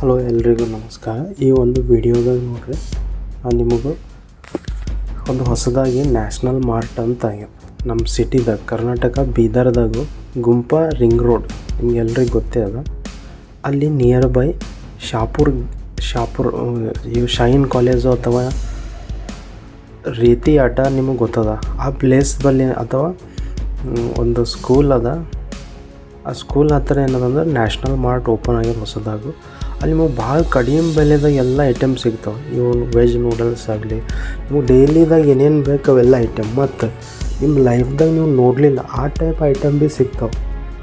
Hello, ಎಲ್ರಿಗೂ ನಮಸ್ಕಾರ. ಈ ಒಂದು ವಿಡಿಯೋದಾಗ ನೋಡ್ರಿ ನಿಮಗೆ ಒಂದು ಹೊಸದಾಗಿ ನ್ಯಾಷನಲ್ ಮಾರ್ಟ್ ಅಂತ ಆಗ್ಯದ ನಮ್ಮ ಸಿಟಿದಾಗ, ಕರ್ನಾಟಕ ಬೀದರ್ದಾಗ ಗುಂಪ ರಿಂಗ್ ರೋಡ್, ನಿಮ್ಗೆಲ್ರಿಗೂ ಗೊತ್ತೇ ಅದ. ಅಲ್ಲಿ ನಿಯರ್ ಬೈ ಶಾಪುರ್ ಶಾಪುರ್ ಇವು ಶೈನ್ ಕಾಲೇಜು ಅಥವಾ ರೀತಿ ಆಟ ನಿಮಗೆ ಗೊತ್ತದ? ಆ ಪ್ಲೇಸ್ ಬಲ್ಲಿ ಅಥವಾ ಒಂದು ಸ್ಕೂಲ್ ಅದ. ಆ ಸ್ಕೂಲ್ ಹತ್ತಿರ ಏನದಂದ್ರೆ ನ್ಯಾಷನಲ್ ಮಾರ್ಟ್ ಓಪನ್ ಆಗ್ಯದ ಹೊಸದಾಗು. ಅಲ್ಲಿ ನಿಮಗೆ ಭಾಳ ಕಡಿಮೆ ಬೆಲೆದಾಗ ಎಲ್ಲ ಐಟಮ್ ಸಿಗ್ತಾವೆ. ಇವು ವೆಜ್ ನೂಡಲ್ಸ್ ಆಗಲಿ, ನಿಮಗೆ ಡೈಲಿದಾಗ ಏನೇನು ಬೇಕು ಅವೆಲ್ಲ ಐಟಮ್ ಮತ್ತು ನಿಮ್ಮ ಲೈಫ್ದಾಗ ನೀವು ನೋಡಲಿಲ್ಲ, ಆ ಟೈಪ್ ಐಟಮ್ ಭೀ ಸಿಗ್ತಾವೆ.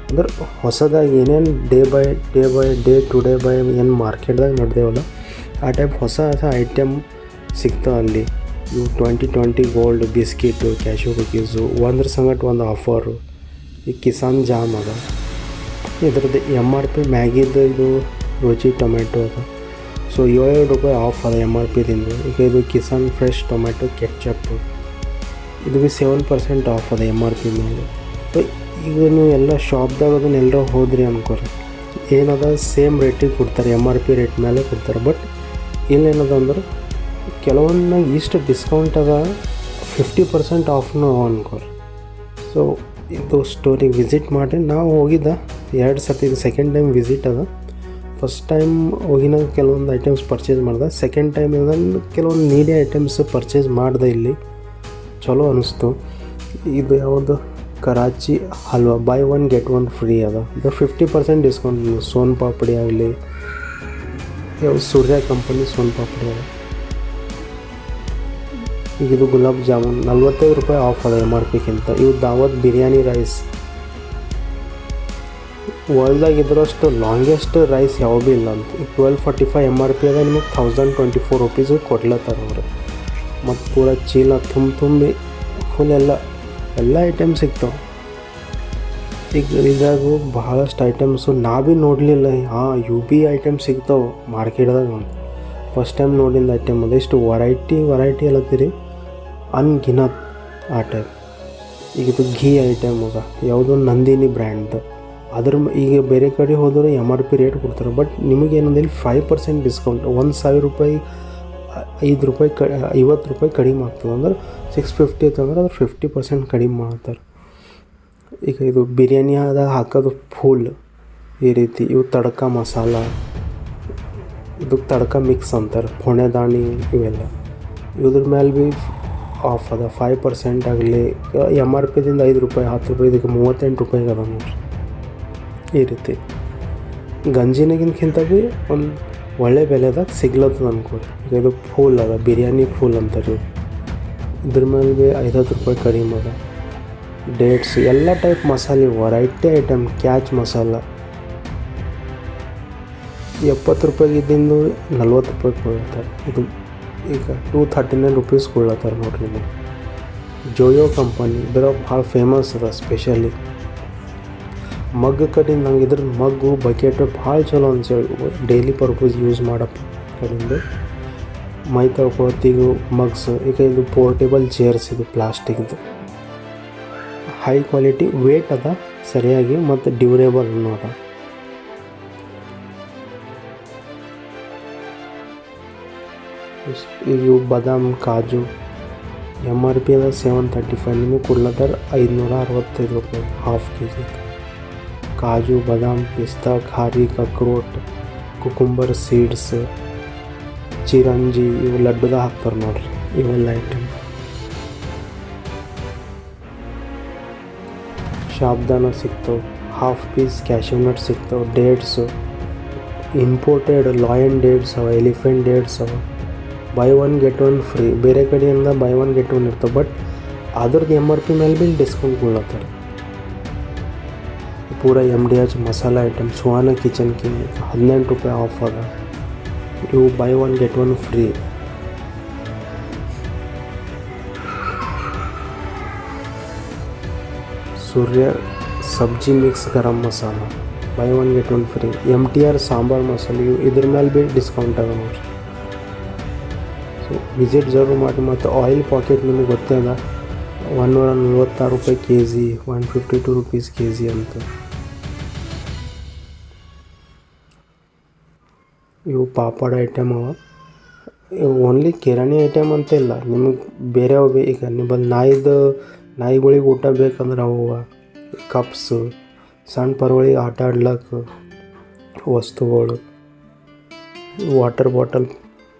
ಅಂದ್ರೆ ಹೊಸದಾಗಿ ಏನೇನು day by day by day today by ಏನು ಮಾರ್ಕೆಟ್ದಾಗ ನಡೆದೇವಲ್ಲ, ಆ ಟೈಪ್ ಹೊಸ ಹೊಸ ಐಟಮ್ ಸಿಗ್ತಾವೆ ಅಲ್ಲಿ. ಇವು twenty twenty gold biscuit cashew cookies ಒಂದ್ರ ಸಂಗಟ ಒಂದು ಆಫರು ಈ ಕಿಸಾನ್ ಜಾಮ್ ಅದ. ಇದ್ರದ್ದು ಎಂ ಆರ್ ಪಿ ಮ್ಯಾಗಿದು ಇದು ರುಚಿ ಟೊಮೆಟೊ ಅದ. ಸೊ ಏಳು ರೂಪಾಯಿ ಆಫ್ ಅದ ಎಂ ಆರ್ ಪಿದಿಂದ ಈಗ ಇದು ಕಿಸಾನ್ ಫ್ರೆಶ್ ಟೊಮೆಟೊ ಕೆಚ್ಚಪ್ಪು ಇದು ಬಿ ಸೆವೆನ್ ಪರ್ಸೆಂಟ್ ಆಫ್ ಅದ ಎಂ ಆರ್ ಪಿ ಮೇಲೆ ಸೊ ಈಗ ನೀವು ಎಲ್ಲ ಶಾಪ್ದಾಗ ಅದನ್ನ ಎಲ್ಲರೂ ಹೋದ್ರಿ ಅನ್ಕೋರಿ. ಏನದ ಸೇಮ್ ರೇಟಿಗೆ ಕೊಡ್ತಾರೆ ಎಂ ಆರ್ ಪಿ ರೇಟ್ ಮೇಲೆ ಕೊಡ್ತಾರೆ. ಬಟ್ ಇಲ್ಲೇನದ ಅಂದ್ರೆ, ಕೆಲವೊಂದು ಇಷ್ಟು ಡಿಸ್ಕೌಂಟ್ ಅದ ಫಿಫ್ಟಿ ಪರ್ಸೆಂಟ್ ಆಫ್ನು ಅನ್ಕೋರಿ. ಸೊ ಇದು ಸ್ಟೋರಿಗೆ ವಿಸಿಟ್ ಮಾಡಿ ನಾವು ಹೋಗಿದ್ದ ಎರಡು ಸರ್ತಿ ಇದು ಸೆಕೆಂಡ್ ಟೈಮ್ ವಿಸಿಟ್ ಅದ. ಫಸ್ಟ್ ಟೈಮ್ ಹೋಗಿನಾಗ ಕೆಲವೊಂದು ಐಟಮ್ಸ್ ಪರ್ಚೇಸ್ ಮಾಡ್ದೆ. ಸೆಕೆಂಡ್ ಟೈಮ್ ಇದನ್ನು ಕೆಲವೊಂದು ನೀಡಿ ಐಟಮ್ಸ್ ಪರ್ಚೇಸ್ ಮಾಡಿದೆ ಇಲ್ಲಿ. ಚಲೋ ಅನಿಸ್ತು. ಇದು ಯಾವುದು? Karachi halwa buy one get one free ಅದ. ಇದು fifty percent discount son papdi ಆಗಲಿ. ಯಾವ ಸೂರ್ಯ ಕಂಪನಿ ಸೋನ್ ಪಾಪಡಿ ಅದ. ಈಗ ಇದು ಗುಲಾಬ್ ಜಾಮೂನ್. ನಲ್ವತ್ತೈದು ರೂಪಾಯಿ ಆಫ್ ಅದ ಎಂ ಆರ್ ಪಿಗಿಂತ ಇವು ದಾವತ್ ಬಿರಿಯಾನಿ ರೈಸ್ ವರ್ಲ್ಡ್ದಾಗ ಇದ್ರಷ್ಟು ಲಾಂಗೆಸ್ಟ್ ರೈಸ್ ಯಾವ ಭೀ ಇಲ್ಲ ಅಂತ. ಈಗ twelve forty five M R P ಅದ ನಿಮಗೆ ಥೌಸಂಡ್ ಟ್ವೆಂಟಿ ಫೋರ್ ರುಪೀಸು ಕೊಡ್ಲತ್ತಾರ ಅವರು. ಮತ್ತು ಪೂರ ಚೀಲ ತುಂಬ ತುಂಬಿ ಫುಲ್ ಎಲ್ಲ ಎಲ್ಲ ಐಟಮ್ ಸಿಗ್ತಾವೆ. ಈಗ ಇದ್ರಾಗು ಭಾಳಷ್ಟು ಐಟಮ್ಸು ನಾ ಭೀ ನೋಡಲಿಲ್ಲ. ಹಾಂ ಯು ಬಿ ಐಟಮ್ಸ್ ಸಿಗ್ತಾವೆ ಮಾರ್ಕೆಟ್ದಾಗ ಫಸ್ಟ್ ಟೈಮ್ ನೋಡಿದ ಐಟಮ್ ಅದು. ಇಷ್ಟು ವರೈಟಿ ವರೈಟಿ ಎಲ್ಲತ್ತೀರಿ ಅನ್ಗಿನತ್ ಆ ಟೈಪ್ ಈಗ ಇದು ಘೀ ಐಟಮ್ ಅದ. ಯಾವುದೋ ನಂದಿನಿ ಬ್ರ್ಯಾಂಡ್ದು ಅದ್ರ ಈಗ ಬೇರೆ ಕಡೆ ಹೋದರೆ ಎಂ ಆರ್ ಪಿ ರೇಟ್ ಕೊಡ್ತಾರೆ. ಬಟ್ ನಿಮಗೇನಂದ್ರೆ ಇಲ್ಲಿ ಫೈವ್ ಪರ್ಸೆಂಟ್ ಡಿಸ್ಕೌಂಟ್ ಒಂದು ಸಾವಿರ ರೂಪಾಯಿ, ಐದು ರೂಪಾಯಿ ಕ ಐವತ್ತು ರೂಪಾಯಿ ಕಡಿಮೆ ಆಗ್ತದೆ. ಅಂದ್ರೆ ಸಿಕ್ಸ್ ಫಿಫ್ಟಿ ಅಂದ್ರೆ ಅದ್ರ ಫಿಫ್ಟಿ ಪರ್ಸೆಂಟ್ ಕಡಿಮೆ ಮಾಡ್ತಾರೆ. ಈಗ ಇದು ಬಿರಿಯಾನಿ ಅದ ಹಾಕೋದು ಫುಲ್ ಈ ರೀತಿ. ಇವು ತಡಕ ಮಸಾಲ ಇದಕ್ಕೆ ತಡಕ ಮಿಕ್ಸ್ ಅಂತಾರೆ. ಫೊಣೆದಾಣಿ ಇವೆಲ್ಲ. ಇದ್ರ ಮೇಲೆ ಭೀ ಆಫ್ ಅದ. ಫೈವ್ ಪರ್ಸೆಂಟ್ ಆಗಲಿ ಎಂ ಆರ್ ಪಿದಿಂದ ಐದು ರೂಪಾಯಿ, ಹತ್ತು ರೂಪಾಯಿ, ಇದಕ್ಕೆ ಮೂವತ್ತೆಂಟು ರೂಪಾಯಿಗೆ ಅದ ನೋಡ್ರಿ. ಈ ರೀತಿ. ಗಂಜಿನಗಿನ್ಕಿಂತ ಭೀ ಒಂದು ಒಳ್ಳೆ ಬೆಲೆದಾಗ ಸಿಗ್ಲತ್ತದ ಅನ್ಕೋರಿ. ಈಗ ಇದು ಫೂಲ್ ಅದ, ಬಿರಿಯಾನಿ ಫೂಲ್ ಅಂತಾರೆ ಇದ್ರ ಮೇಲೆ ಭೀ ಐವತ್ತು ರೂಪಾಯಿ ಕಡಿಮೆ ಅದ. ಡೇಟ್ಸ್ ಎಲ್ಲ ಟೈಪ್ ಮಸಾಲೆ ವರೈಟಿ ಐಟಮ್ ಕ್ಯಾಚ್ ಮಸಾಲ. ಎಪ್ಪತ್ತು ರೂಪಾಯಿಗೆ ಇದ್ದಿಂದು ನಲ್ವತ್ತು ರೂಪಾಯಿ ಕೊಡ್ತಾರೆ ಇದು ಈಗ ಟೂ ಥರ್ಟಿ ನೈನ್ ರುಪೀಸ್ ಕೊಡ್ಲತ್ತಾರೆ ನೋಡ್ರಿ ನೀವು. ಜೋಯೋ ಕಂಪನಿ ಇದರ ಭಾಳ ಫೇಮಸ್ ಅದ ಸ್ಪೆಷಲಿ ಮಗ್ ಕಡಿಂದ ನಂಗೆ ಇದ್ರ ಮಗ್ಗು ಬಕೆಟ್ ಭಾಳ ಚಲೋ ಅನ್ಸೇಳಿ ಡೈಲಿ ಪರ್ಪಸ್ ಯೂಸ್ ಮಾಡಪ್ಪ. ಕಡಿಂದು ಮೈ ತೊಳ್ಕೊಳತ್ತಿಗೂ ಮಗ್ಸ್ ಈಗ ಇದು ಪೋರ್ಟೇಬಲ್ ಚೇರ್ಸ್ ಇದು ಪ್ಲಾಸ್ಟಿಕ್ದು ಹೈ ಕ್ವಾಲಿಟಿ ವೇಟ್ ಅದ, ಸರಿಯಾಗಿ ಮತ್ತು ಡ್ಯೂರೇಬಲ್ ಈಗ ಇವು ಬಾದಾಮ್, ಕಾಜು ಎಂ ಆರ್ ಪಿ ಅದ ಸೆವೆನ್ ತರ್ಟಿ ಫೈವ್ ನಿಮಗೆ ಕೊಡ್ಲತ್ತಾರ ಐದುನೂರ ಅರವತ್ತೈದು ರೂಪಾಯಿ ಹಾಫ್ ಕೆ ಜಿ ಕಾಜು ಬಾದಾಮ್ ಪಿಸ್ತಾ ಖಾರಿ ಅಕ್ರೋಟ್ ಕುಕುಂಬರ್ ಸೀಡ್ಸ್ ಚಿರಂಜಿ ಇವು ಲಡ್ಡುದಾಗ ಹಾಕ್ತಾರೆ ನೋಡ್ರಿ ಇವೆಲ್ಲ ಐಟಮ್ ಶಾಬ್ದಾನ ಸಿಗ್ತಾವೆ ಹಾಫ್ ಪೀಸ್ ಕ್ಯಾಶ್ಯೂನಟ್ ಸಿಗ್ತಾವೆ ಡೇಟ್ಸು ಇಂಪೋರ್ಟೆಡ್ ಲಾಯನ್ ಡೇಟ್ಸ್ ಅವ ಎಲಿಫೆಂಟ್ ಡೇಟ್ಸ್ ಅವ buy one get one free ಬೇರೆ ಕಡೆಯಿಂದ ಬೈ ಒನ್ ಗೆಟ್ ಒನ್ ಇರ್ತವೆ ಬಟ್ ಅದ್ರದ್ದು ಎಂ ಆರ್ ಪಿ ಮೇಲೆ ಭೀ ಡಿಸ್ಕೌಂಟ್ ಕೊಡ್ಲತ್ತಾರೆ। ಪೂರ M D H masala item Suhana kitchen king ಹದಿನೆಂಟು ರೂಪಾಯಿ ಆಫ್ ಅದ ಇವು buy one get one free Surya ಸಬ್ಜಿ mix garam masala buy one get one free M T R sambar ಮಸಾಲೆ ಇವು ಇದ್ರ ಮೇಲೆ ಭೀ ಡಿಸ್ಕೌಂಟ್ ಅದ ನೋಡ್ರಿ ಸೊ ವಿಸಿಟ್ ಜರೂರ್ ಮಾಡಿ ಮತ್ತು ಆಯಿಲ್ ಪಾಕೆಟ್ ನಿಮಗೆ ಗೊತ್ತೇ ಅದ ಒನ್ನೂರ ನಲ್ವತ್ತಾರು ರೂಪಾಯಿ K G one fifty two rupees K G ಅಂತ. ಇವು ಪಾಪಡ್ ಐಟಮ್ ಅವ. ಇವು ಓನ್ಲಿ ಕಿರಾಣಿ ಐಟಮ್ ಅಂತ ಇಲ್ಲ, ನಿಮಗೆ ಬೇರೆ ಅವು ಈಗ ನಿಮ್ಮಲ್ಲಿ ನಾಯಿದು, ನಾಯಿಗಳಿಗೆ ಊಟ ಬೇಕಂದ್ರೆ ಅವು ಕಪ್ಸು ಸಣ್ಣ ಪರವಳಿಗೆ ಆಟ ಆಡ್ಲಕ್ಕ ವಸ್ತುಗಳು. ವಾಟರ್ ಬಾಟಲ್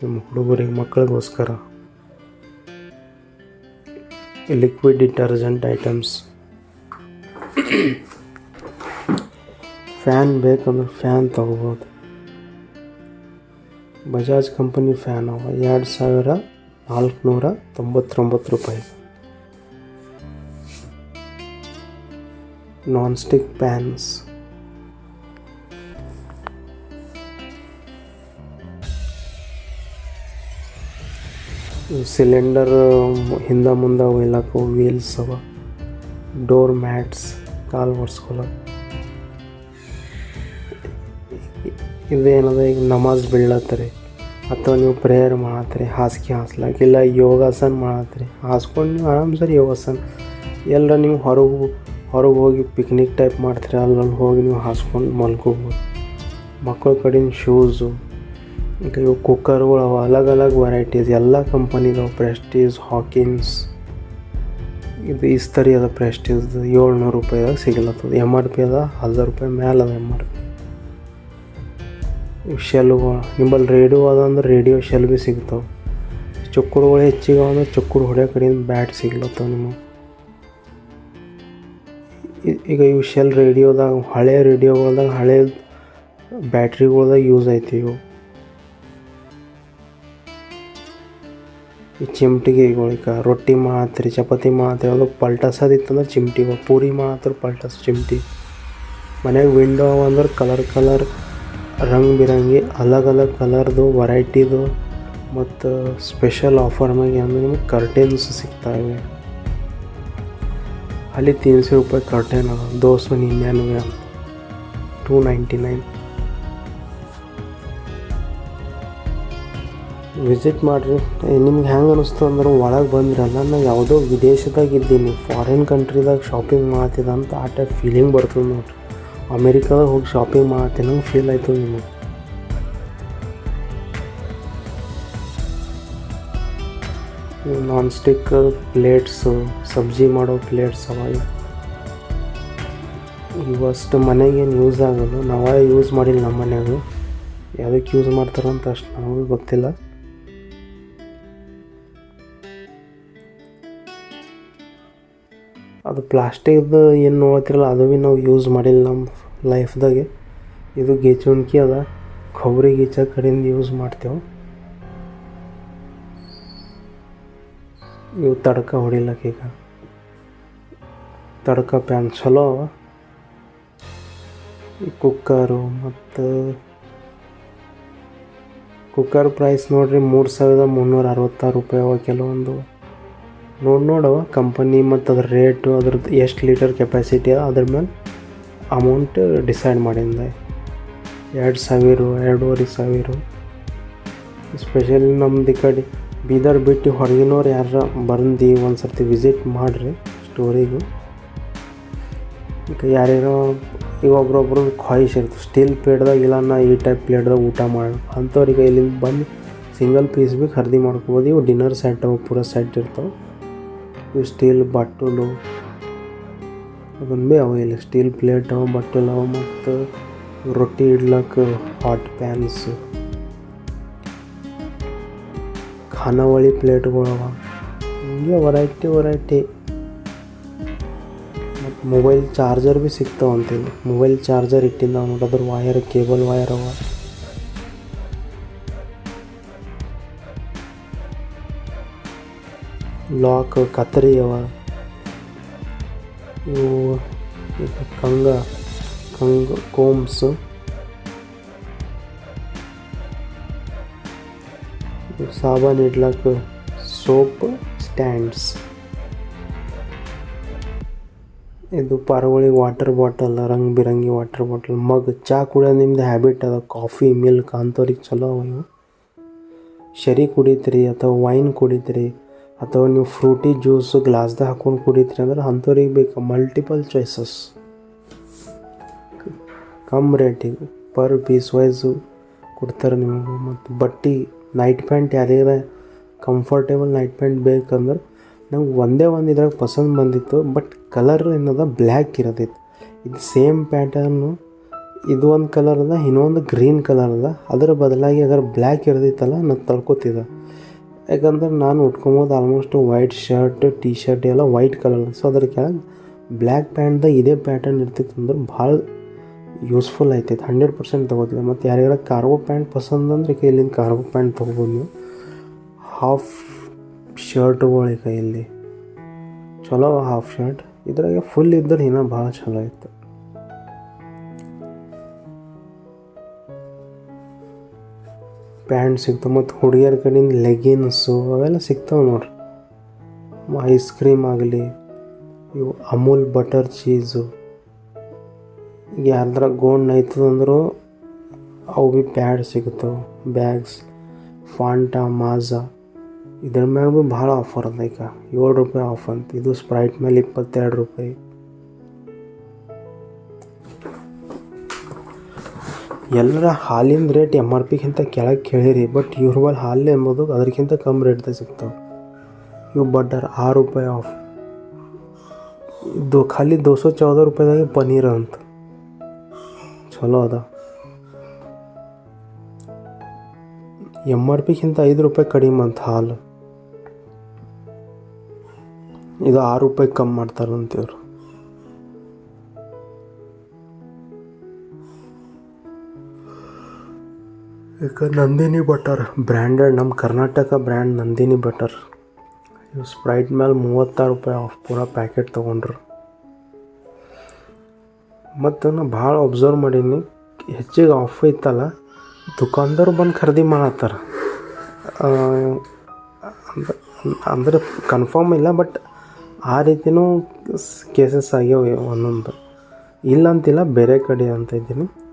ನಿಮ್ಮ ಹುಡುಗರಿಗೆ ಮಕ್ಕಳಿಗೋಸ್ಕರ ಲಿಕ್ವಿಡ್ ಡಿಟರ್ಜೆಂಟ್ ಐಟಮ್ಸ್ ಫ್ಯಾನ್ ಬೇಕಂದ್ರೆ ಫ್ಯಾನ್ ತೊಗೋಬೋದು. ಬಜಾಜ್ ಕಂಪನಿ ಫ್ಯಾನ್ ಅವ, ಎರಡು ಸಾವಿರ ನಾಲ್ಕುನೂರ ತೊಂಬತ್ತೊಂಬತ್ತು ರೂಪಾಯಿ. ನಾನ್ ಸ್ಟಿಕ್ ಪ್ಯಾನ್ಸ್ ಸಿಲಿಂಡರ್, ಹಿಂದೆ ಮುಂದೆ ಒಯ್ಲಕ್ಕ ವೀಲ್ಸ್ ಅವ, ಡೋರ್ ಮ್ಯಾಟ್ಸ್, ಕಾಲು ಒರೆಸ್ಕೊಳಕ್ಕೆ ಇದೇನದ ಈಗ ನಮಾಜ್ ಬೀಳತ್ತರಿ ಅಥವಾ ನೀವು ಪ್ರೇಯರ್ ಮಾಡತ್ತರಿ ಹಾಸಿಗೆ ಹಾಸ್ಲಾಕ, ಇಲ್ಲ ಯೋಗಾಸನ ಮಾಡತ್ತರಿ ಹಾಸ್ಕೊಂಡು ನೀವು ಆರಾಮ್ ಸರಿ ಯೋಗಾಸನ. ಎಲ್ಲರ ನೀವು ಹೊರಗೆ ಹೊರಗೆ ಹೋಗಿ ಪಿಕ್ನಿಕ್ ಟೈಪ್ ಮಾಡ್ತೀರಿ, ಅಲ್ಲಲ್ಲಿ ಹೋಗಿ ನೀವು ಹಾಸ್ಕೊಂಡು ಮಲ್ಕೋಬೋದು. ಮಕ್ಕಳ ಕಡೆಯಿಂದ ಶೂಸು ಈಗ ಇವು ಕುಕ್ಕರ್ಗಳು ಅವ. ಅಲಗ್ ಅಲಗ್ ವೆರೈಟೀಸ್ ಎಲ್ಲ ಕಂಪನಿದವು ಪ್ರೆಸ್ಟೀಸ್ ಹಾಕಿನ್ಸ್ ಇದು ಇಸ್ತರಿ ಅದ ಪ್ರೆಸ್ಟೀಸ್ದು ಏಳ್ನೂರು ರೂಪಾಯಿದಾಗ ಸಿಗಲತ್ತದ. ಎಂ ಆರ್ ಪಿ ಅದ ಹಝಾರ್ ರೂಪಾಯಿ ಮ್ಯಾಲ ಅದ ಎಂ ಆರ್ ಪಿ ಇವು ಶೆಲ್ಗಳು ನಿಂಬಲ್ಲಿ ರೇಡಿಯೋ ಅದ ಅಂದ್ರೆ ರೇಡಿಯೋ ಶೆಲ್ ಭೀ ಸಿಗ್ತಾವೆ. ಚಕ್ಕುರುಗಳು ಹೆಚ್ಚಿಗೆ ಅಂದ್ರೆ ಚಕ್ಕುರು ಹೊಡೆಯೋ ಕಡೆಯಿಂದ ಬ್ಯಾಟ್ ಸಿಗ್ಲತ್ತವ ನಿಮಗೆ. ಈಗ ಇವು ಶೆಲ್ ರೇಡಿಯೋದಾಗ ಹಳೆ ರೇಡಿಯೋಗಳ್ದಾಗ ಹಳೆ ಬ್ಯಾಟ್ರಿಗಳ್ದಾಗ ಯೂಸ್ ಐತಿ ಇವು. ಈ ಚಿಮ್ಟಿಗೆಗಳಿಕ ರೊಟ್ಟಿ ಮಾಡತ್ರಿ ಚಪಾತಿ ಮಾಡತ್ರಿ ಅದು ಪಲ್ಟಸದಿತ್ತಂದ್ರೆ ಚಿಮ್ಟಿ. ಪೂರಿ ಮಾತ್ರ ಪಲ್ಟಸ್ ಚಿಮ್ಟಿ ಮನ್ಯಾಗ ವಿಂಡೋ ಅಂದ್ರೆ ಕಲರ್ ಕಲರ್ ರಂಗ್ ಬಿರಂಗಿ, ಅಲಗ್ ಅಲಗ್ ಕಲರ್ದು ವೆರೈಟಿದು ಮತ್ತು ಸ್ಪೆಷಲ್ ಆಫರ್ ಮ್ಯಾಗ ಅಂದ್ರೆ ನಿಮಗೆ ಕರ್ಟೇನ್ಸ್ ಸಿಗ್ತಾವೆ ಅಲ್ಲಿ ತಿನ್ಸಿ ರೂಪಾಯಿ ಕರ್ಟೇನ್ ಅದ ನಿನ್ಯಾನವೆ ಅಂತ ಟೂ ನೈಂಟಿ ನೈನ್ ವಿಸಿಟ್ ಮಾಡಿರಿ. ನಿಮ್ಗೆ ಹೆಂಗೆ ಅನಿಸ್ತು ಅಂದ್ರೆ ಒಳಗೆ ಬಂದ್ರಲ್ಲ ನಾನು ಯಾವುದೋ ವಿದೇಶದಾಗ ಇದ್ದೀನಿ ಫಾರಿನ್ ಕಂಟ್ರಿದಾಗ ಶಾಪಿಂಗ್ ಮಾಡ್ತಿದ್ದ ಅಂತ ಆ ಟೈಪ್ ಫೀಲಿಂಗ್ ಬರ್ತದೆ ನೋಡ್ರಿ. ಅಮೇರಿಕಾದಾಗ ಹೋಗಿ ಶಾಪಿಂಗ್ ಮಾಡ್ತೀನಿ ಫೀಲ್ ಆಯ್ತು ನಿಮಗೆ. ನಾನ್ ಸ್ಟಿಕ್ ಪ್ಲೇಟ್ಸು ಸಬ್ಜಿ ಮಾಡೋ ಪ್ಲೇಟ್ಸ್ ಅವ ಇವು. ಇವಷ್ಟು ಮನೆಗೇನು ಯೂಸ್ ಆಗಲ್ಲ, ನಾವೇ ಯೂಸ್ ಮಾಡಿಲ್ಲ ನಮ್ಮ ಮನೆಯಾಗ. ಯಾವುದಕ್ಕೆ ಯೂಸ್ ಮಾಡ್ತಾರಂತ ಅಷ್ಟು ನಮಗೂ ಗೊತ್ತಿಲ್ಲ. ಅದು ಪ್ಲಾಸ್ಟಿಕ್ದು ಏನು ನೋಡ್ತಿರಲ್ಲ ಅದು ಭೀ ನಾವು ಯೂಸ್ ಮಾಡಿಲ್ಲ ನಮ್ಮ ಲೈಫ್ದಾಗೆ ಇದು ಗೀಚುಣ್ಕಿ ಅದ ಕೊಬ್ಬರಿ ಗೀಚ ಕಡೆಯಿಂದ ಯೂಸ್ ಮಾಡ್ತೇವೆ. ಇವು ತಡಕ ಹೊಡಿಲಕ್ಕ ಈಗ. ತಡ್ಕ ಪ್ಯಾನ್ ಚಲೋ ಅವ. ಕುಕ್ಕರು ಮತ್ತು ಕುಕ್ಕರ್ ಪ್ರೈಸ್ ನೋಡ್ರಿ ಮೂರು ಸಾವಿರದ ಮುನ್ನೂರ ಅರವತ್ತಾರು ರೂಪಾಯಿ ಅವ ಕೆಲವೊಂದು. ನೋಡಿ ನೋಡವ ಕಂಪನಿ ಮತ್ತು ಅದ್ರ ರೇಟು ಅದ್ರದ್ದು ಎಷ್ಟು ಲೀಟರ್ ಕೆಪಾಸಿಟಿ ಅದ್ರ ಮೇಲೆ ಅಮೌಂಟ್ ಡಿಸೈಡ್ ಮಾಡಿಂದ. ಎರಡು ಸಾವಿರ, ಎರಡೂವರೆ ಸಾವಿರ. ಸ್ಪೆಷಲಿ ನಮ್ದು ಈ ಕಡೆ ಬೀದರ್ ಬಿಟ್ಟು ಹೊರಗಿನವ್ರು ಯಾರು ಬಂದು ಒಂದು ಸರ್ತಿ ವಿಸಿಟ್ ಮಾಡಿರಿ ಸ್ಟೋರಿಗೂ ಈಗ ಯಾರ್ಯಾರೋ, ಈಗ ಒಬ್ರೊಬ್ರು ಖ್ವಾಹಿಶ್ ಇರ್ತದೆ ಸ್ಟೀಲ್ ಪ್ಲೇಟ್ದಾಗ ಇಲ್ಲ ನಾ ಈ ಟೈಪ್ ಪ್ಲೇಟ್ದಾಗ ಊಟ ಮಾಡಿ, ಅಂಥವ್ರಿಗೆ ಇಲ್ಲಿಂದ ಬಂದು ಸಿಂಗಲ್ ಪೀಸ್ ಭೀ ಖರೀದಿ ಮಾಡ್ಕೊಬೋದು, ಇವು ಡಿನ್ನರ್ ಸೆಟ್ ಪೂರ ಸೆಟ್ ಇರ್ತಾವೆ. ಸ್ಟೀಲ್ ಬಟ್ಟಲು. ಅದನ್ನು ಭೀ ಅವ ಇಲ್ಲಿ ಸ್ಟೀಲ್ ಪ್ಲೇಟ್ ಅವ, ಬಟ್ಟಲು ಅವ ಮತ್ತು ರೊಟ್ಟಿ ಇಡ್ಲಕ್ಕ ಹಾಟ್ ಪ್ಯಾನ್ಸ್ ಖಾನಾವಳಿ ಪ್ಲೇಟ್ಗಳು ಅವ. ಹಿಂಗೆ ವೆರೈಟಿ ವೆರೈಟಿ ಮತ್ತು ಮೊಬೈಲ್ ಚಾರ್ಜರ್ ಭೀ ಸಿಗ್ತಾವ ಅಂತಿಲ್ಲ ಮೊಬೈಲ್ ಚಾರ್ಜರ್ ಇಟ್ಟಿಂದ ನೋಡಿ ಅದ್ರ ವಯರ್ ಕೇಬಲ್ ವಯರ್ ಅವ. ಲಾಕ್ ಕತ್ತರಿ ಅವ ಇವು ಕಂಗ ಕಂಗ, ಕೋಮ್ಸ್. ಸಾಬಾನ್ ಇಡ್ಲಕ್ಕ ಸೋಪ್ ಸ್ಟ್ಯಾಂಡ್ಸ್. ಇದು ಪರವಳಿ ವಾಟರ್ ಬಾಟಲ್ ರಂಗ್ ಬಿರಂಗಿ ವಾಟರ್ ಬಾಟಲ್, ಮಗ್. ಚಾ ಕುಡಿಯ ನಿಮ್ದು ಹ್ಯಾಬಿಟ್ ಅದ ಕಾಫಿ ಮಿಲ್ಕ್ ಅಂಥವ್ರಿಗೆ ಚಲೋ ಅವ ಇವು. ಶರಿ ಕುಡಿತ್ರಿ ಅಥವಾ ವೈನ್ ಕುಡಿತೀರಿ. ಅಥವಾ ನೀವು ಫ್ರೂಟಿ ಜ್ಯೂಸು ಗ್ಲಾಸ್ದಾಗ ಹಾಕೊಂಡು ಕುಡಿತೀರಿ ಅಂದ್ರೆ ಅಂಥವ್ರಿಗೆ ಬೇಕು. ಮಲ್ಟಿಪಲ್ ಚಾಯ್ಸಸ್ ಕಮ್ ರೇಟಿಗೆ ಪರ್ ಪೀಸ್ ವೈಸು ಕೊಡ್ತಾರೆ ನಿಮಗೆ. ಮತ್ತು ಬಟ್ಟೆ ನೈಟ್ ಪ್ಯಾಂಟ್ ಯಾರಿಗಾರ ಕಂಫರ್ಟೇಬಲ್ ನೈಟ್ ಪ್ಯಾಂಟ್ ಬೇಕಂದ್ರೆ ನಂಗೆ ಒಂದೇ ಒಂದು ಇದ್ರಾಗ ಪಸಂದ್ ಬಂದಿತ್ತು. ಬಟ್ ಕಲರ್ ಏನದ ಬ್ಲ್ಯಾಕ್ ಇರೋದಿತ್ತು ಇದು ಸೇಮ್ ಪ್ಯಾಟರ್ನು ಇದು ಒಂದು ಕಲರ್ ಅದ, ಇನ್ನೊಂದು ಗ್ರೀನ್ ಕಲರ್ ಅದ. ಅದರ ಬದಲಾಗಿ ಅದರ ಬ್ಲ್ಯಾಕ್ ಇರೋದಿತ್ತಲ್ಲ ನಾನು ತಳ್ಕೊತಿದ್ದೆ. ಯಾಕಂದ್ರೆ ನಾನು ಉಟ್ಕೊಂಬೋದು almost white shirt T shirt ಎಲ್ಲ ವೈಟ್ ಕಲರ್ ಸೊ ಅದ್ರ ಕೆಳಗೆ ಬ್ಲ್ಯಾಕ್ ಪ್ಯಾಂಟ್ದಾಗ ಇದೇ ಪ್ಯಾಟರ್ನ್ ಇರ್ತಿತ್ತು ಅಂದ್ರೆ ಭಾಳ ಯೂಸ್ಫುಲ್ ಆಯ್ತೈತೆ. ಹಂಡ್ರೆಡ್ ಪರ್ಸೆಂಟ್ ತೊಗೋತಿದ್ದೆ ಮತ್ತು ಯಾರಿಗಾರ ಕಾರ್ಗೋ ಪ್ಯಾಂಟ್ ಪಸಂದ್ ಅಂದ್ರೆ ಈಗ ಇಲ್ಲಿಂದ ಕಾರ್ಗೋ ಪ್ಯಾಂಟ್ ತೊಗೋಬೋದು ನೀವು. ಹಾಫ್ ಶರ್ಟ್ಗಳು ಈಗ ಇಲ್ಲಿ ಚಲೋ ಹಾಫ್ ಶರ್ಟ್ ಇದ್ರಾಗೆ ಫುಲ್ ಇದ್ದರೆ ಇನ್ನೂ ಭಾಳ ಚಲೋ ಇತ್ತು. ಪ್ಯಾಂಟ್ ಸಿಗ್ತವೆ ಮತ್ತು ಹುಡುಗಿಯರ ಕಡೆಯಿಂದ ಲೆಗಿನ್ಸು ಅವೆಲ್ಲ ಸಿಗ್ತಾವೆ ನೋಡ್ರಿ. ಐಸ್ ಕ್ರೀಮ್ ಆಗಲಿ, ಇವು ಅಮೂಲ್ ಬಟರ್ ಚೀಸು ಯಾರ್ದಾರ ಗೋಣ್ ಐತದಂದ್ರು ಅವು ಭೀ ಪ್ಯಾಡ್ ಸಿಗ್ತವೆ. ಬ್ಯಾಗ್ಸ್ ಫಾಂಟಾ ಮಾಜಾ ಇದ್ರ ಮ್ಯಾಗ ಭೀ ಭಾಳ ಆಫರ್ ಅದ ಈಗ. ಏಳು ರೂಪಾಯಿ ಆಫ್ ಅಂತ. ಇದು ಸ್ಪ್ರೈಟ್ ಮೇಲೆ ಇಪ್ಪತ್ತೆರಡು ರೂಪಾಯಿ. ಎಲ್ಲರ ಹಾಲಿನ ರೇಟ್ ಎಂ ಆರ್ ಪಿಗಿಂತ ಕೆಳಗೆ ಕೇಳಿರಿ ಬಟ್ ಇವ್ರ ಬಲ್ ಹಾಲು ಎಂಬುದು ಅದಕ್ಕಿಂತ ಕಮ್ಮಿ ರೇಟ್ದಾಗ ಸಿಗ್ತಾವೆ. ಇವು ಬಟರ್ ಆರು ರೂಪಾಯಿ ಆಫ್ ಇದು ಖಾಲಿ ದೋ ಸौ ಚೌದ ರೂಪಾಯಿದಾಗ ಪನೀರ್ ಅಂತ. ಚಲೋ ಅದ. ಎಂ ಆರ್ ಪಿಗಿಂತ ಐದು ರೂಪಾಯಿ ಕಡಿಮೆ ಅಂತ ಹಾಲು. ಇದು ಆರು ರೂಪಾಯಿ ಕಮ್ಮಿ ಮಾಡ್ತಾರಂತ ಇವರು. ಈಗ ನಂದಿನಿ ಬಟರ್ ಬ್ರ್ಯಾಂಡೆಡ್ ನಮ್ಮ ಕರ್ನಾಟಕ ಬ್ರ್ಯಾಂಡ್ ನಂದಿನಿ ಬಟರ್ ಇವು ಸ್ಪ್ರೈಟ್ ಮೇಲೆ ಮೂವತ್ತಾರು ರೂಪಾಯಿ ಆಫ್ ಪೂರ ಪ್ಯಾಕೆಟ್ ತೊಗೊಂಡ್ರು. ಮತ್ತು ನಾ ಭಾಳ ಒಬ್ಸರ್ವ್ ಮಾಡೀನಿ. ಹೆಚ್ಚಿಗೆ ಆಫ್ ಇತ್ತಲ್ಲ ದುಕಾನ್ದವ್ರು ಬಂದು ಖರೀದಿ ಮಾಡತ್ತಾರ. ಅಂದ್ರೆ ಕನ್ಫರ್ಮ್ ಇಲ್ಲ ಬಟ್ ಆ ರೀತಿನೂ ಕೇಸಸ್ ಆಗ್ಯಾವ ಒಂದೊಂದು. ಇಲ್ಲ ಅಂತಿಲ್ಲ ಬೇರೆ ಕಡೆ ಅಂತ ಇದ್ದೀನಿ.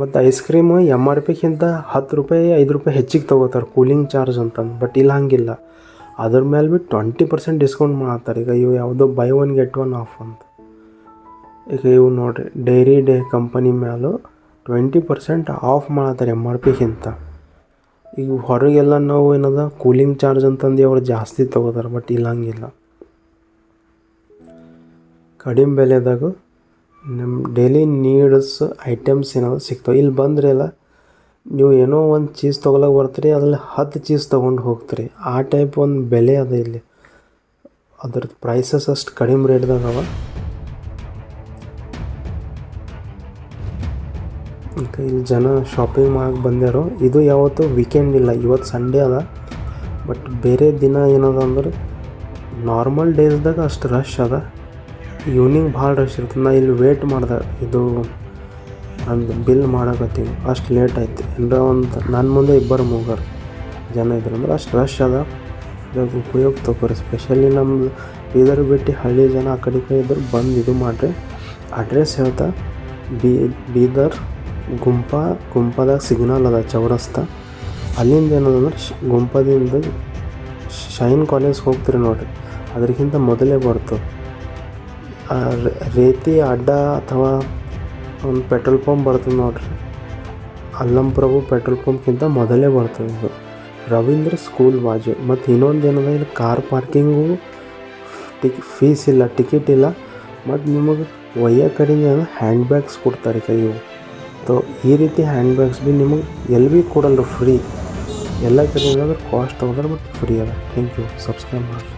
ಮತ್ತು ಐಸ್ ಕ್ರೀಮು ಎಂ ಆರ್ ಪಿಗಿಂತ ಹತ್ತು ರೂಪಾಯಿ, ಐದು ರೂಪಾಯಿ ಹೆಚ್ಚಿಗೆ ತೊಗೋತಾರೆ ಕೂಲಿಂಗ್ ಚಾರ್ಜ್ ಅಂತಂದು. ಬಟ್ ಇಲ್ಲ, ಹಂಗಿಲ್ಲ. ಅದ್ರ ಮೇಲೆ ಬಿ ಟ್ವೆಂಟಿ ಪರ್ಸೆಂಟ್ ಡಿಸ್ಕೌಂಟ್ ಮಾಡ್ತಾರೆ. ಈಗ ಇವು ಯಾವುದೋ buy one get one off ಅಂತ. ಈಗ ಇವು ನೋಡಿರಿ ಡೈರಿ ಡೇ ಕಂಪನಿ ಮೇಲೂ ಟ್ವೆಂಟಿ ಪರ್ಸೆಂಟ್ ಆಫ್ ಮಾಡ್ತಾರೆ ಎಂ ಆರ್ ಪಿಗಿಂತ ಈಗ ಹೊರಗೆಲ್ಲ ನಾವು ಏನದ ಕೂಲಿಂಗ್ ಚಾರ್ಜ್ ಅಂತಂದು ಅವ್ರು ಜಾಸ್ತಿ ತೊಗೋತಾರೆ ಬಟ್ ಇಲ್ಲ, ಹಂಗಿಲ್ಲ. ಕಡಿಮೆ ಬೆಲೆದಾಗೂ ನಮ್ಮ ಡೈಲಿ ನೀಡ್ಸ್ ಐಟಮ್ಸ್ ಏನಾದ್ರು ಸಿಗ್ತಾವೆ ಇಲ್ಲಿ ಬಂದರೆ ಎಲ್ಲ ನೀವು ಏನೋ ಒಂದು ಚೀಸ್ ತೊಗೊಳಕ್ಕೆ ಬರ್ತೀರಿ, ಅದ್ರಲ್ಲಿ ಹತ್ತು ಚೀಸ್ ತೊಗೊಂಡು ಹೋಗ್ತೀರಿ. ಆ ಟೈಪ್ ಒಂದು ಬೆಲೆ ಅದ ಇಲ್ಲಿ. ಅದ್ರದ್ದು ಪ್ರೈಸಸ್ ಅಷ್ಟು ಕಡಿಮೆ ರೇಟ್ದಾಗ ಅವ. ಇಲ್ಲಿ ಜನ ಶಾಪಿಂಗ್ ಮಾಡಕ್ಕೆ ಬಂದ್ಯಾರು, ಇದು ಯಾವತ್ತು ವೀಕೆಂಡ್ ಇಲ್ಲ. ಇವತ್ತು ಸಂಡೇ ಅದ. ಬಟ್ ಬೇರೆ ದಿನ ಏನದ ಅಂದ್ರೆ ನಾರ್ಮಲ್ ಡೇಸ್ದಾಗ ಅಷ್ಟು ರಶ್ ಅದ. ಈವ್ನಿಂಗ್ ಭಾಳ ರಶ್ ಇರ್ತದೆ. ನಾ ಇಲ್ಲಿ ವೇಟ್ ಮಾಡ್ದೆ. ಇದು ಅಂದು ಬಿಲ್ ಮಾಡಕತ್ತೀನಿ. ಅಷ್ಟು ಲೇಟ್ ಆಯ್ತು. ಅಂದ್ರೆ ಒಂದು ನನ್ನ ಮುಂದೆ ಇಬ್ಬರು ಮೂಗರು ಜನ ಇದ್ರು. ಅಂದ್ರೆ ಅಷ್ಟು ರಶ್ ಅದ. ಇದ್ರದ್ದು ಉಪಯೋಗ ತಗೋರಿ. ಸ್ಪೆಷಲಿ ನಮ್ಮದು ಬೀದರ್ ಬಿಟ್ಟು ಹಳ್ಳಿ ಜನ ಆ ಕಡೆ ಕಡೆ ಇದ್ರು, ಬಂದು ಇದು ಮಾಡಿರಿ. ಅಡ್ರೆಸ್ ಹೇಳ್ತಾ. ಬೀ, ಬೀದರ್ ಗುಂಪ ಗುಂಪದಾಗ ಸಿಗ್ನಲ್ ಅದ, ಚೌರಸ್ತ. ಅಲ್ಲಿಂದ ಏನದಂದ್ರೆ ಶ್, ಗುಂಪದಿಂದ ಶೈನ್ ಕಾಲೇಜ್ ಹೋಗ್ತೀರಿ ನೋಡಿರಿ. ಅದಕ್ಕಿಂತ ಮೊದಲೇ ಬರ್ತದೆ. ರೇತಿ ಅಡ್ಡ ಅಥವಾ ಒಂದು ಪೆಟ್ರೋಲ್ ಪಂಪ್ ಬರ್ತದೆ ನೋಡಿರಿ. ಅಲ್ಲಂ ಪ್ರಭು ಪೆಟ್ರೋಲ್ ಪಂಪ್ಗಿಂತ ಮೊದಲೇ ಬರ್ತದೆ ಇದು. ರವೀಂದ್ರ ಸ್ಕೂಲ್ ಬಾಜು. ಮತ್ತು ಇನ್ನೊಂದು ಏನದ ಇಲ್ಲಿ? ಕಾರ್ ಪಾರ್ಕಿಂಗು ಟಿಕ್, ಫೀಸ್ ಇಲ್ಲ, ಟಿಕೆಟ್ ಇಲ್ಲ. ಮತ್ತು ನಿಮಗೆ ಒಯ್ಯೋ ಕಡೆಯಿಂದ ಹ್ಯಾಂಡ್ ಬ್ಯಾಗ್ಸ್ ಕೊಡ್ತಾರೆ ಕೈ ಇವು. ತೊ, ಈ ರೀತಿ ಹ್ಯಾಂಡ್ ಬ್ಯಾಗ್ಸ್ ಭೀ ನಿಮಗೆ ಎಲ್ಲಿ ಭೀ ಕೊಡಲ್ಲ ಫ್ರೀ. ಎಲ್ಲ ಕಡೆ ಏನಾದ್ರೆ ಕಾಸ್ಟ್ ತೊಗೊಂಡ್ರೆ ಬಟ್ ಫ್ರೀ ಅದ. Thank you. ಸಬ್ಸ್ಕ್ರೈಬ್ ಮಾಡಿ